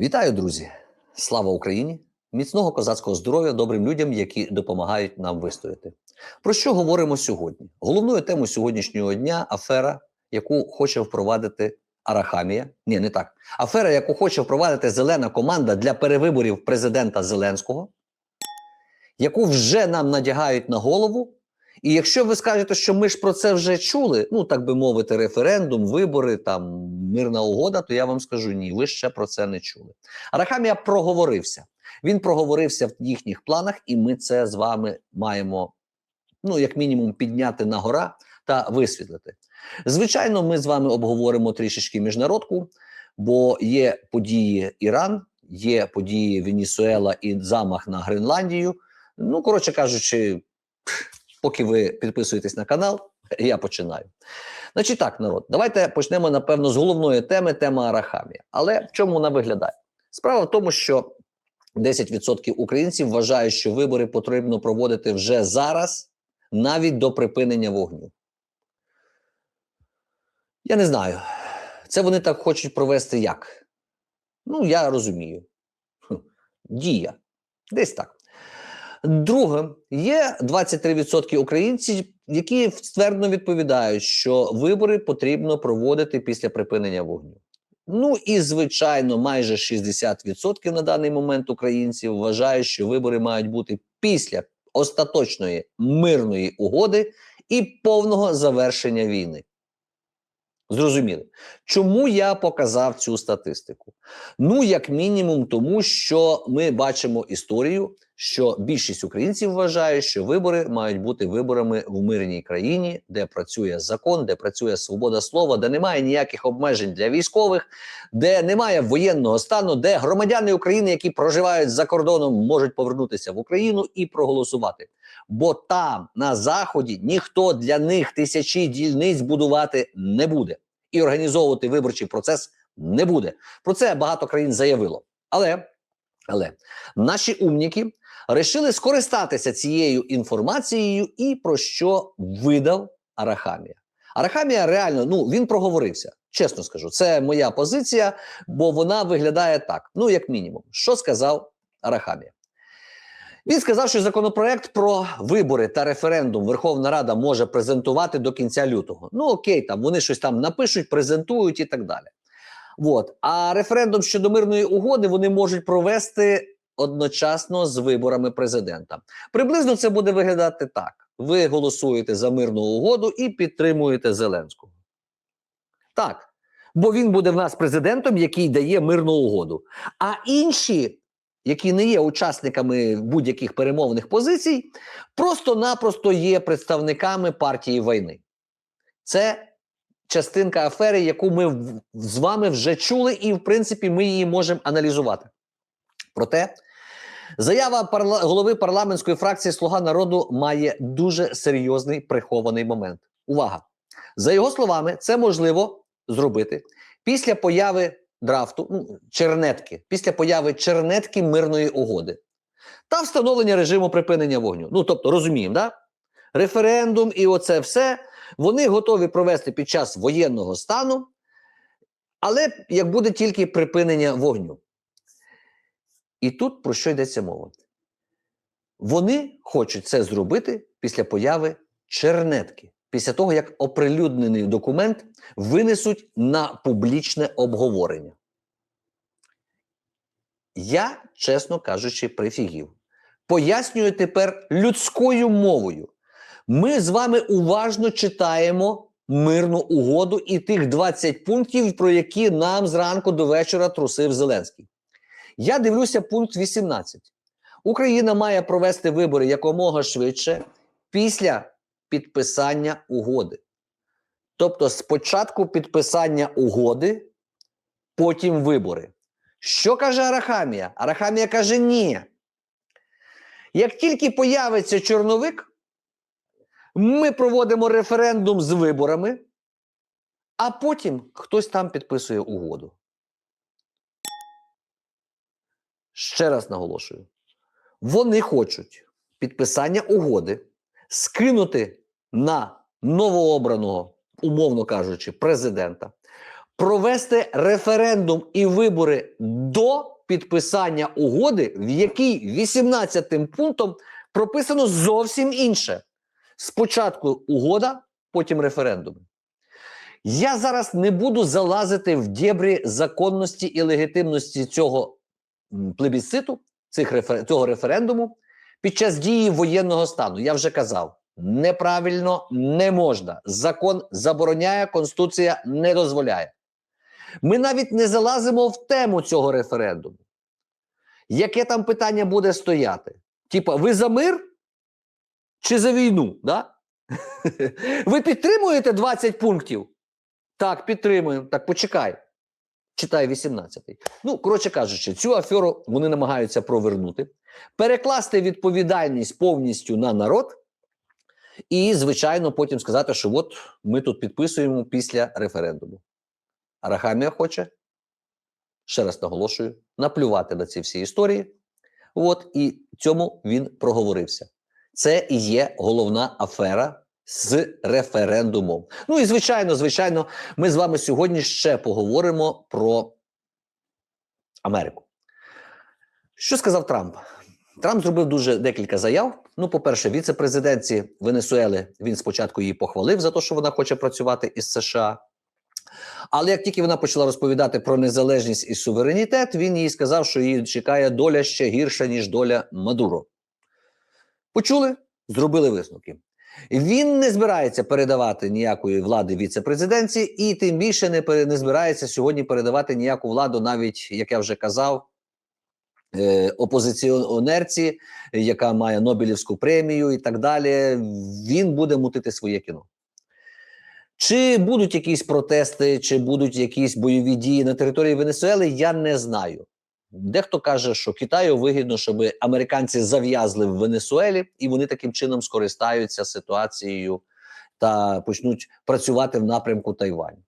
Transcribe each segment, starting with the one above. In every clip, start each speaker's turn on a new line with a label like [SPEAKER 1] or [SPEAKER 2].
[SPEAKER 1] Вітаю, друзі! Слава Україні! Міцного козацького здоров'я добрим людям, які допомагають нам вистояти. Про що говоримо сьогодні? Головною темою сьогоднішнього дня афера, яку хоче впровадити Арахамія. Ні, не так. Афера, яку хоче впровадити зелена команда для перевиборів президента Зеленського, яку вже нам надягають на голову. І якщо ви скажете, що ми ж про це вже чули, ну так би мовити, референдум, вибори, там мирна угода, то я вам скажу ні, ви ще про це не чули. Арахамія проговорився. Він проговорився в їхніх планах, і ми це з вами маємо, ну, як мінімум, підняти на гора та висвітлити. Звичайно, ми з вами обговоримо трішечки міжнародку, бо є події Іран, є події Венесуела і замах на Гренландію. Ну, коротше кажучи, поки ви підписуєтесь на канал, я починаю. Значить так, народ, давайте почнемо, напевно, з головної теми тема Арахамія. Але в чому вона виглядає? Справа в тому, що 10% українців вважають, що вибори потрібно проводити вже зараз, навіть до припинення вогню. Я не знаю. Це вони так хочуть провести як? Ну, я розумію. Дія. Десь так. Друге, є 23% українців, які ствердно відповідають, що вибори потрібно проводити після припинення вогню. Ну і звичайно, майже 60% на даний момент українців вважають, що вибори мають бути після остаточної мирної угоди і повного завершення війни. Зрозуміли, чому я показав цю статистику? Ну, як мінімум, тому що ми бачимо історію, що більшість українців вважає, що вибори мають бути виборами в мирній країні, де працює закон, де працює свобода слова, де немає ніяких обмежень для військових, де немає воєнного стану, де громадяни України, які проживають за кордоном, можуть повернутися в Україну і проголосувати. Бо там на заході ніхто для них тисячі дільниць будувати не буде і організовувати виборчий процес не буде. Про це багато країн заявило. Але, але наші умніки вирішили скористатися цією інформацією і про що видав Арахамія. Арахамія реально ну він проговорився. Чесно скажу, це моя позиція, бо вона виглядає так: ну, як мінімум, що сказав Арахамія. Він сказав, що законопроект про вибори та референдум Верховна Рада може презентувати до кінця лютого. Ну окей, там вони щось там напишуть, презентують і так далі. От. А референдум щодо мирної угоди вони можуть провести одночасно з виборами президента. Приблизно це буде виглядати так: ви голосуєте за мирну угоду і підтримуєте Зеленського. Так. Бо він буде в нас президентом, який дає мирну угоду. А інші які не є учасниками будь-яких перемовних позицій, просто-напросто є представниками партії війни. Це частинка афери, яку ми з вами вже чули, і, в принципі, ми її можемо аналізувати. Проте заява парла голови парламентської фракції Слуга народу має дуже серйозний прихований момент. Увага! За його словами, це можливо зробити після появи драфту, ну, чернетки, після появи чернетки мирної угоди та встановлення режиму припинення вогню. Ну, тобто, розуміємо, да? референдум і оце все вони готові провести під час воєнного стану, але як буде тільки припинення вогню. І тут про що йдеться мова? Вони хочуть це зробити після появи чернетки після того, як оприлюднений документ винесуть на публічне обговорення. Я, чесно кажучи, прифігів. Пояснюю тепер людською мовою. Ми з вами уважно читаємо мирну угоду і тих 20 пунктів, про які нам зранку до вечора трусив Зеленський. Я дивлюся пункт 18. Україна має провести вибори якомога швидше після підписання угоди. Тобто, спочатку підписання угоди, потім вибори. Що каже Арахамія? Арахамія каже: ні. Як тільки появиться чорновик, ми проводимо референдум з виборами, а потім хтось там підписує угоду. Ще раз наголошую: вони хочуть підписання угоди скинути на новообраного, умовно кажучи, президента. провести референдум і вибори до підписання угоди, в якій 18 пунктом прописано зовсім інше. Спочатку угода, потім референдум. Я зараз не буду залазити в дєбрі законності і легітимності цього плебісциту, цих рефер... цього референдуму під час дії воєнного стану. Я вже казав, неправильно не можна. Закон забороняє, Конституція не дозволяє. Ми навіть не залазимо в тему цього референдуму. Яке там питання буде стояти? Типа, ви за мир чи за війну? Да? Ви підтримуєте 20 пунктів? Так, підтримуємо. Так, почекай. Читай 18-й. Ну, коротше кажучи, цю аферу вони намагаються провернути, перекласти відповідальність повністю на народ, і, звичайно, потім сказати, що от ми тут підписуємо після референдуму. Арахамія хоче, ще раз наголошую, наплювати на ці всі історії. От і цьому він проговорився. Це і є головна афера з референдумом. Ну і звичайно, звичайно, ми з вами сьогодні ще поговоримо про Америку. Що сказав Трамп? Трамп зробив дуже декілька заяв. Ну, по-перше, віце-президентці Венесуели він спочатку її похвалив за те, що вона хоче працювати із США. Але як тільки вона почала розповідати про незалежність і суверенітет, він їй сказав, що її чекає доля ще гірша, ніж доля Мадуро. Почули? Зробили висновки. Він не збирається передавати ніякої влади віце-президенці, і тим більше не, не збирається сьогодні передавати ніяку владу, навіть як я вже казав, е, опозиціонерці, яка має Нобелівську премію і так далі. Він буде мутити своє кіно. Чи будуть якісь протести, чи будуть якісь бойові дії на території Венесуели, я не знаю. Дехто каже, що Китаю вигідно, щоб американці зав'язли в Венесуелі, і вони таким чином скористаються ситуацією та почнуть працювати в напрямку Тайваню.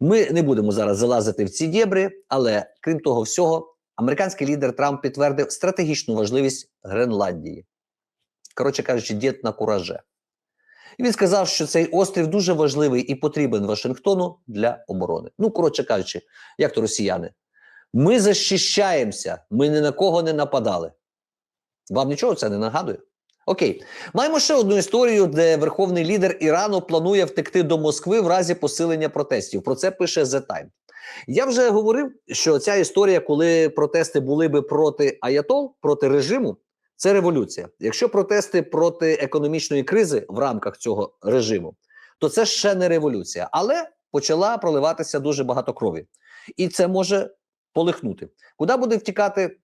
[SPEAKER 1] Ми не будемо зараз залазити в ці дєбри, але крім того всього, американський лідер Трамп підтвердив стратегічну важливість Гренландії. Коротше кажучи, дід на кураже. І він сказав, що цей острів дуже важливий і потрібен Вашингтону для оборони. Ну, коротше кажучи, як то росіяни. Ми захищаємося, ми ні на кого не нападали. Вам нічого це не нагадує? Окей, маємо ще одну історію, де верховний лідер Ірану планує втекти до Москви в разі посилення протестів. Про це пише The Time. Я вже говорив, що ця історія, коли протести були би проти Аятол, проти режиму, це революція. Якщо протести проти економічної кризи в рамках цього режиму, то це ще не революція, але почала проливатися дуже багато крові, і це може полихнути. Куди буде втікати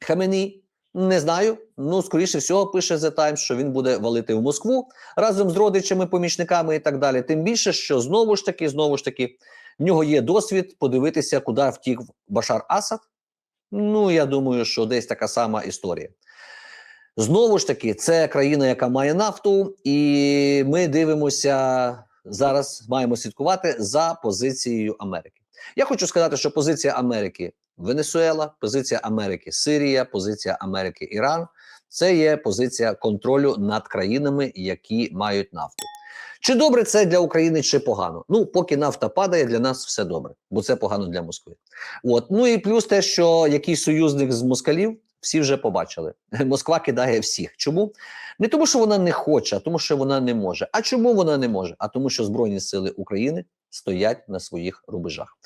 [SPEAKER 1] Хаменій? Не знаю. Ну, скоріше всього, пише The Times, що він буде валити в Москву разом з родичами, помічниками і так далі. Тим більше, що знову ж таки, знову ж таки, в нього є досвід подивитися, куди втік Башар Асад. Ну, я думаю, що десь така сама історія. Знову ж таки, це країна, яка має нафту, і ми дивимося зараз, маємо слідкувати за позицією Америки. Я хочу сказати, що позиція Америки Венесуела, позиція Америки Сирія, позиція Америки Іран це є позиція контролю над країнами, які мають нафту. Чи добре це для України, чи погано? Ну, поки нафта падає, для нас все добре, бо це погано для Москви. От ну і плюс те, що якийсь союзник з москалів. Всі вже побачили. Москва кидає всіх. Чому? Не тому, що вона не хоче, а тому, що вона не може. А чому вона не може? А тому, що Збройні сили України стоять на своїх рубежах.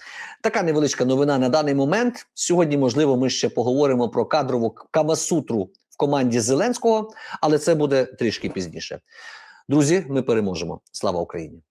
[SPEAKER 1] Така невеличка новина на даний момент. Сьогодні, можливо, ми ще поговоримо про кадрову камасутру в команді Зеленського, але це буде трішки пізніше. Друзі, ми переможемо. Слава Україні!